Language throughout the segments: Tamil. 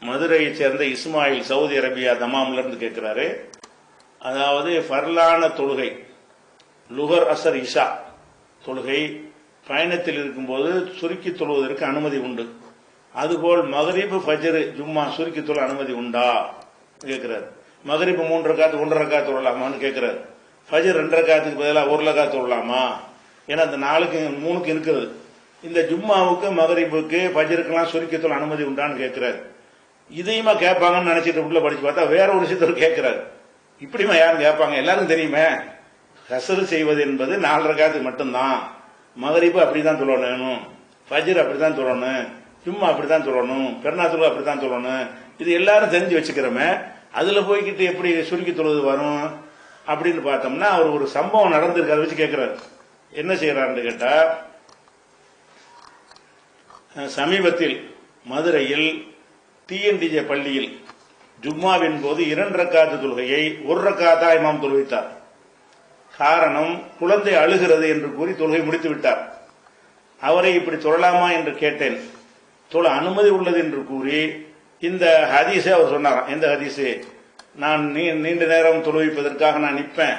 மதுரையை சேர்ந்த இஸ்மாயில் சவுதி அரேபியா தமாம்ல இருந்து கேட்கிறாரு. அதாவது ஃபர்லான தொழுகை லுகர் அசர் இஷா தொழுகை பயணத்தில் இருக்கும்போது சுருக்கி தொழுவதற்கு அனுமதி உண்டு. அதுபோல் மகரீபு ஃபஜரு ஜும்மா சுருக்கி தொழ அனுமதி உண்டா? கேட்கிறாரு. மகரிபு மூன்று காத்து ஒன்றரை காத்து தொழலாமான்னு கேட்கிறாரு. ஃபஜர் ரெண்டரை காத்துக்கு பதிலாக ஒரு லக்கா தொழலாமா? ஏன்னா அந்த நாளுக்கு மூணுக்கு இருக்கிறது இந்த ஜும்மாவுக்கு மகரீபுக்கு ஃபஜருக்கெல்லாம் சுருக்கி தொழ அனுமதி உண்டான்னு கேட்கிறாரு. இதையுமா கேட்பாங்கன்னு நினைச்சிட்டு உள்ள படிச்சு பார்த்தா வேற ஒரு விஷயத்தவர் கேட்கிறாரு. இப்படிமா யாரும் கேட்பாங்க? எல்லாரும் தெரியுமே. கசரு செய்வது என்பது நாலரை காலத்துக்கு மட்டும்தான். மகரிப்பு அப்படிதான் சொல்லணும். ஃபஜர் அப்படிதான் சொல்லணும். ஜும்மா அப்படிதான் சொல்லணும். பெருநாத்துக்கு அப்படிதான் சொல்லணும். இது எல்லாரும் தெரிஞ்சு வச்சுக்கிறோமே. அதுல போய்கிட்டு எப்படி சுருக்கி தொழுது வரும்? அப்படின்னு பார்த்தோம்னா அவர் ஒரு சம்பவம் நடந்திருக்கு. அதை வச்சு கேட்கிறாரு. என்ன செய்யறாருன்னு கேட்டா சமீபத்தில் மதுரையில் டிஎன்டிஜே பள்ளியில் ஜும்மாவின் போது இரண்டு ரக்காத்து தொழுகையை ஒரு ரக்காத்தா இமாம் தொழுவித்தார். காரணம் குழந்தை அழுகிறது என்று கூறி தொழுகை முடித்து விட்டார். அவரை இப்படி தொழலாமா என்று கேட்டேன். தொழ அனுமதி உள்ளது என்று கூறி இந்த ஹதீஸை அவர் சொன்னாராம். எந்த ஹதீஸு? நான் நீ- நீண்ட நேரம் தொழுவிப்பதற்காக நான் நிற்பேன்.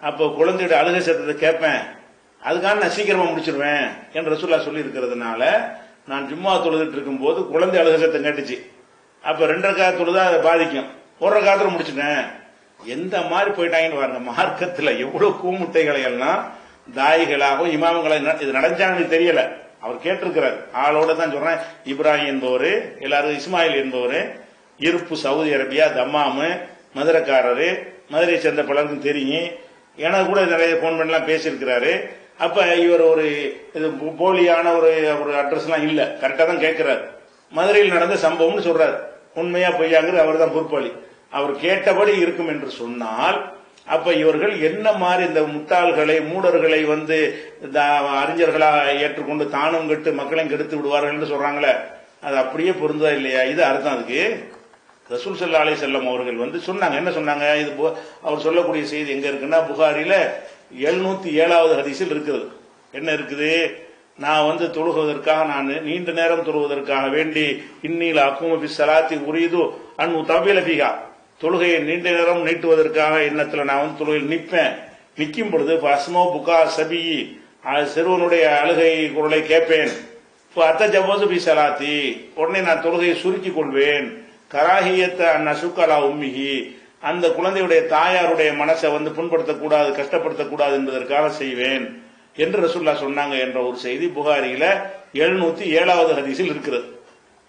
அப்போ குழந்தையோட அழுகை சத்தத்தை கேட்பேன். அதுக்காக நான் சீக்கிரமா முடிச்சிருவேன் என்று ரசூல்லா சொல்லி இருக்கிறதுனால நான் ஜும்மா தொழுதுட்டு இருக்கும்போது குழந்தை அழுகை சத்தம் கேட்டுச்சு. அப்ப ரெண்டரை கால தொழுதா அதை பாதிக்கும். ஒரு காலத்துல முடிச்சுட்டேன். எந்த மாதிரி போயிட்டாங்கன்னு பாருங்க மார்க்கத்துல எவ்வளவு கூமுட்டைகளை எல்லாம் தாயிகளாகவும் இமாமங்களை இது நடந்தான்னு எனக்கு தெரியல. அவர் கேட்டிருக்கிறார். ஆளோட தான் சொல்றேன். இப்ராஹிம் என்பவர் எல்லாரும் இஸ்மாயில் என்பவர் இருப்பு சவுதி அரேபியா தம்மாமு மதுரைக்காரரு மதுரையை சேர்ந்த பலருக்கும் தெரியும். எனக்கு கூட நிறைய போன் பண்ணலாம் பேசியிருக்கிறாரு. அப்ப இவர் ஒரு இது போலியான ஒரு ஒரு அட்ரஸ் எல்லாம் இல்ல. கரெக்டா தான் கேட்கிறாரு மதுரையில் நடந்த சம்பவம்னு சொல்றாரு. உண்மையா பொய்யாங்கிறது அவர் தான் பொறுப்பாளி. அவர் கேட்டபடி இருக்கும் என்று சொன்னால் அப்ப இவர்கள் என்ன மாதிரி இந்த முட்டாள்களை மூடர்களை வந்து இந்த அறிஞர்களா ஏற்றுக்கொண்டு தானும் கெட்டு மக்களையும் கெடுத்து விடுவார்கள் என்று சொல்றாங்களே. அது அப்படியே பொருந்ததா இல்லையா? இது அர்த்தம் அதுக்கு. ரசூல் சல்லா அலி செல்லம் அவர்கள் வந்து சொன்னாங்க. என்ன சொன்னாங்க? இது அவர் சொல்லக்கூடிய செய்தி எங்க இருக்குன்னா புகாரில எழுநூத்தி ஏழாவது ஹதீஸில் இருக்குது. என்ன இருக்குது? நான் வந்து தொழுகுவதற்காக நான் நீண்ட நேரம் தொழுவதற்காக வேண்டி இன்னில அக்குமபி சலாத்தி உரியது அன் தபிலபிகா தொழுகையை நீண்ட நேரம் நீட்டுவதற்காக எண்ணத்துல நான் வந்து தொழுகையில் நிற்பேன் நிற்கும் பொழுது அஸ்மோ புகா சபி சிறுவனுடைய அழுகை குரலை கேட்பேன். அத்த ஜபோசபி சலாத்தி உடனே நான் தொழுகையை சுருக்கிக் கொள்வேன். கராகியத்த நசுக்கலா உம்மிகி அந்த குழந்தையுடைய தாயாருடைய மனசை வந்து புண்படுத்தக்கூடாது கஷ்டப்படுத்தக்கூடாது என்பதற்காக செய்வேன் என்று ரசுல்லா சொன்னாங்க என்ற ஒரு செய்தி புகாரியில எழுநூத்தி ஏழாவது ஹதீஸில் இருக்கிறது.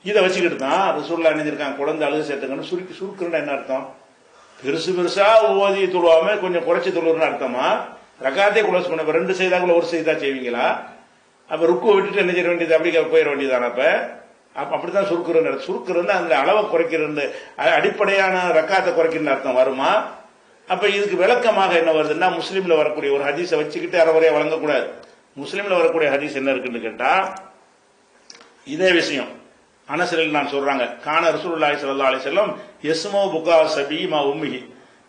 இதை வச்சுக்கிட்டு தான் ரசுல்லா நினைஞ்சிருக்காங்க குழந்தை அழுகு சேர்த்துங்கன்னு சுருக்கி சுருக்குன்னு என்ன அர்த்தம்? பெருசு பெருசா ஓதி தொழுவாம கொஞ்சம் குறைச்சி தொழுவுன்னு அர்த்தமா? ரகாத்தே குளோஸ் பண்ண ரெண்டு செய்தாக்குள்ள ஒரு செய்தா செய்வீங்களா? அப்ப ருக்கு விட்டுட்டு என்ன செய்ய வேண்டியது? அப்படி போயிட வேண்டியதான அப்ப? அப்படித்தான் சுருக்குறது சுருக்குறது அந்த அளவை குறைக்கிறது அடிப்படையான ரக்காத்தை குறைக்கிற அர்த்தம் வருமா? அப்ப இதுக்கு விளக்கமாக என்ன வருதுன்னா முஸ்லீம்ல வரக்கூடிய ஒரு ஹதீஸை வச்சுக்கிட்டு அறவுரையா வழங்கக்கூடாது. முஸ்லீம்ல வரக்கூடிய ஹதீஸ் என்ன இருக்குன்னு கேட்டா இதே விஷயம். அனசரில் நான் சொல்றாங்க கான ரசூல்லாய் சல்லா அலி செல்லம் எஸ்மோ புகா சபி மா உம்மிஹி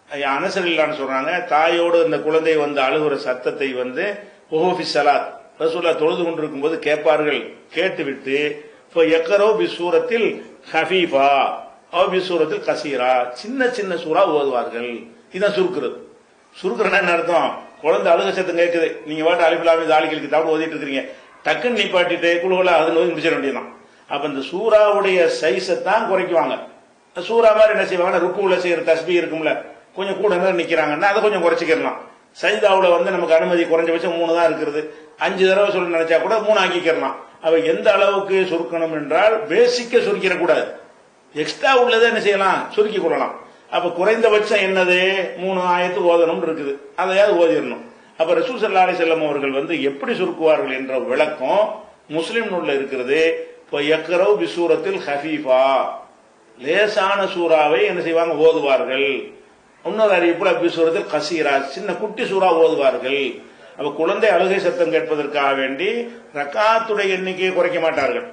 அனசரில் சொல்றாங்க தாயோடு இந்த குழந்தை வந்து அழுகுற சத்தத்தை வந்து ஓஹோஃபி சலாத். ரசூல்லா தொழுது கொண்டிருக்கும் போது கேட்பார்கள். கேட்டுவிட்டு இப்போ எக்கரோ பி சூரத்தில் ஹஃபீஃபா ஓ கசீரா சின்ன சின்ன சூறா ஓதுவார்கள். இதுதான் சுருக்குறது. சுருக்குறனா என்ன அர்த்தம்? குழந்தை அழுக சத்தம் கேட்குது. நீங்க வாட்டு அலிஃபிலாமி தாலிகளுக்கு தவிர ஓதிட்டு இருக்கிறீங்க டக்குன்னு நிப்பாட்டிட்டு குழுவில் அதில் ஓதி முடிச்சிட வேண்டியதுதான். அப்ப இந்த சூறாவுடைய சைஸை தான் குறைக்குவாங்க. சூறா மாதிரி என்ன செய்வாங்கன்னா ருக்குவில் செய்யற தஸ்பி இருக்கும்ல. கொஞ்சம் கூட நேரம் நிக்கிறாங்கன்னா அதை கொஞ்சம் குறைச்சிக்கிறலாம் சைதாவில் வந்து நமக்கு அனுமதி குறைஞ்சபட்சம் மூணு தான் இருக்கிறது. அஞ்சு தடவை சொல்ல நினைச்சா கூட மூணு ஆக்கிக்கிறலாம் அவ எந்த அளவுக்கு சுருக்கணும் என்றால் பேசிக்க சுருக்கிட கூடாது எக்ஸ்ட்ரா உள்ளதை என்ன செய்யலாம்? சுருக்கி கொள்ளலாம். அப்ப குறைந்தபட்சம் என்னது? மூணு ஆயத்து ஓதணும் இருக்குது. அதையாவது ஓதிடணும். அப்ப ரசூல் சல்லா அலி செல்லம் அவர்கள் வந்து எப்படி சுருக்குவார்கள் என்ற விளக்கம் முஸ்லிம் நூல்ல இருக்கிறது இப்போ எக்கரவ் பிசூரத்தில் ஹஃபீஃபா. லேசான சூறாவை என்ன செய்வாங்க? ஓதுவார்கள். இன்னொரு அறிவிப்புல அபிசூரத்தில் கசீரா. சின்ன குட்டி சூறா ஓதுவார்கள். அப்ப குழந்தை அழுகை சத்தம் கேட்பதற்காக வேண்டி ரக்காத்துடைய எண்ணிக்கையை குறைக்க மாட்டார்கள்.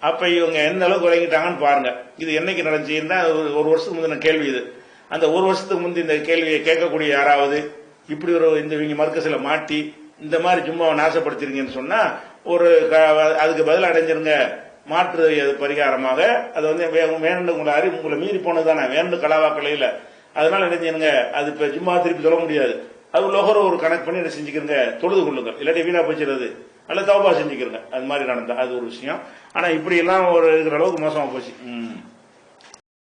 அப்ப இவங்க எந்த அளவு குறைக்கிட்டாங்கன்னு பாருங்க. இது என்னைக்கு நடந்துச்சுன்னா ஒரு- ஒரு வருஷத்துக்கு முந்தின கேள்வி இது. அந்த ஒரு வருஷத்துக்கு முந்தி இந்த கேள்வியை கேட்கக்கூடிய யாராவது இப்படி ஒரு இந்த இவங்க மர்க்கசில மாட்டி இந்த மாதிரி சும்மா நாசப்படுத்திருங்கன்னு சொன்னா ஒரு க- அதுக்கு பதில் அடைஞ்சிருங்க. மாற்று அது பரிகாரமாக. அது வந்து வே- வேண்டு உங்களை அறிவு உங்களை மீறி போனது தானே வேண்டு கலாவாக்கள் அதனால என்ன அது இப்ப ஜும்மா திருப்பி சொல்ல முடியாது. அது லொஹர ஒரு கணக்கு பண்ணி என்ன செஞ்சுக்கிறங்க தொழுது கொள்ளுங்கள். இல்லாட்டி வீணா போச்சுறது அல்ல தவபா செஞ்சுக்கிறங்க. அது மாதிரி நடந்தா அது ஒரு விஷயம். ஆனா இப்படி எல்லாம் ஒரு இருக்கிற அளவுக்கு மோசமா போச்சு. ம்.